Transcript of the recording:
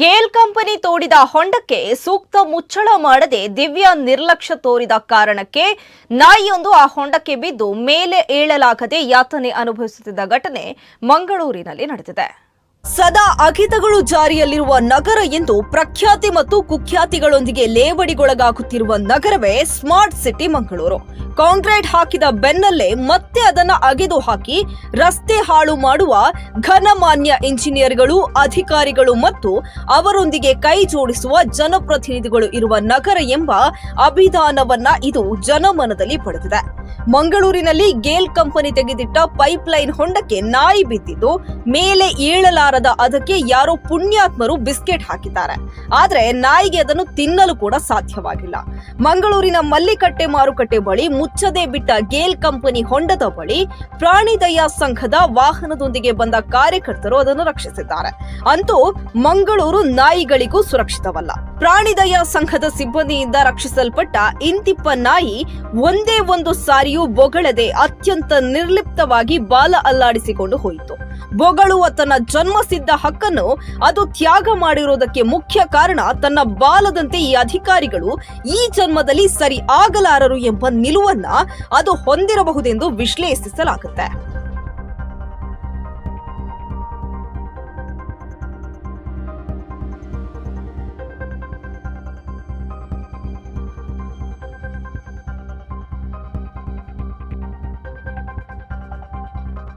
GAIL company ತೋಡಿದ ಹೊಂಡಕ್ಕೆ ಸೂಕ್ತ ಮುಚ್ಚಳ ಮಾಡದೆ ದಿವ್ಯ ನಿರ್ಲಕ್ಷ್ಯ ತೋರಿದ ಕಾರಣಕ್ಕೆ ನಾಯಿಯೊಂದು ಆ ಹೊಂಡಕ್ಕೆ ಬಿದ್ದು ಮೇಲೆ ಏಳಲಾಗದೆ ಯಾತನೆ ಅನುಭವಿಸುತ್ತಿದ್ದ ಘಟನೆ ಮಂಗಳೂರಿನಲ್ಲಿ ನಡೆದಿದೆ. ಸದಾ ಅಗಿತಗಳು ಜಾರಿಯಲ್ಲಿರುವ ನಗರ ಎಂದು ಪ್ರಖ್ಯಾತಿ ಮತ್ತು ಕುಖ್ಯಾತಿಗಳೊಂದಿಗೆ ಲೇವಡಿಗೊಳಗಾಗುತ್ತಿರುವ ನಗರವೇ ಸ್ಮಾರ್ಟ್ ಸಿಟಿ ಮಂಗಳೂರು. ಕಾಂಕ್ರೀಟ್ ಹಾಕಿದ ಬೆನ್ನಲ್ಲೇ ಮತ್ತೆ ಅದನ್ನ ಅಗೆದು ಹಾಕಿ ರಸ್ತೆ ಹಾಳು ಮಾಡುವ ಘನಮಾನ್ಯ ಇಂಜಿನಿಯರ್ಗಳು, ಅಧಿಕಾರಿಗಳು ಮತ್ತು ಅವರೊಂದಿಗೆ ಕೈ ಜೋಡಿಸುವ ಜನಪ್ರತಿನಿಧಿಗಳು ಇರುವ ನಗರ ಎಂಬ ಅಭಿಧಾನವನ್ನ ಇದು ಜನಮನದಲ್ಲಿ ಪಡೆದಿದೆ. ಮಂಗಳೂರಿನಲ್ಲಿ ಗೇಲ್ ಕಂಪನಿ ತೆಗೆದಿಟ್ಟ ಪೈಪ್ಲೈನ್ ಹೊಂಡಕ್ಕೆ ನಾಯಿ ಬಿದ್ದಿದ್ದು, ಮೇಲೆ ಏಳಲಾರದ ಅದಕ್ಕೆ ಯಾರೋ ಪುಣ್ಯಾತ್ಮರು ಬಿಸ್ಕೆಟ್ ಹಾಕಿದ್ದಾರೆ. ಆದ್ರೆ ನಾಯಿಗೆ ಅದನ್ನು ತಿನ್ನಲು ಕೂಡ ಸಾಧ್ಯವಾಗಿಲ್ಲ. ಮಂಗಳೂರಿನ ಮಲ್ಲಿಕಟ್ಟೆ ಮಾರುಕಟ್ಟೆ ಬಳಿ ಮುಚ್ಚದೆ ಬಿಟ್ಟ ಗೇಲ್ ಕಂಪನಿ ಹೊಂಡದ ಬಳಿ ಪ್ರಾಣಿ ದಯಾ ಸಂಘದ ವಾಹನದೊಂದಿಗೆ ಬಂದ ಕಾರ್ಯಕರ್ತರು ಅದನ್ನು ರಕ್ಷಿಸಿದ್ದಾರೆ. ಅಂತೂ ಮಂಗಳೂರು ನಾಯಿಗಳಿಗೂ ಸುರಕ್ಷಿತವಲ್ಲ. ಪ್ರಾಣಿ ದಯಾ ಸಂಘದ ಸಿಬ್ಬಂದಿಯಿಂದ ರಕ್ಷಿಸಲ್ಪಟ್ಟ ಇಂತಿಪ್ಪ ನಾಯಿ ಒಂದೇ ಒಂದು ಸಾರಿಯೂ ಬೊಗಳದೆ ಅತ್ಯಂತ ನಿರ್ಲಿಪ್ತವಾಗಿ ಬಾಲ ಅಲ್ಲಾಡಿಸಿಕೊಂಡು ಹೋಯಿತು. ಬೊಗಳುವ ತನ್ನ ಜನ್ಮಸಿದ್ಧ ಹಕ್ಕನ್ನು ಅದು ತ್ಯಾಗ ಮಾಡಿರುವುದಕ್ಕೆ ಮುಖ್ಯ ಕಾರಣ ತನ್ನ ಬಾಲದಂತೆ ಈ ಅಧಿಕಾರಿಗಳು ಈ ಜನ್ಮದಲ್ಲಿ ಸರಿ ಆಗಲಾರರು ಎಂಬ ನಿಲುವನ್ನ ಅದು ಹೊಂದಿರಬಹುದೆಂದು ವಿಶ್ಲೇಷಿಸಲಾಗುತ್ತೆ.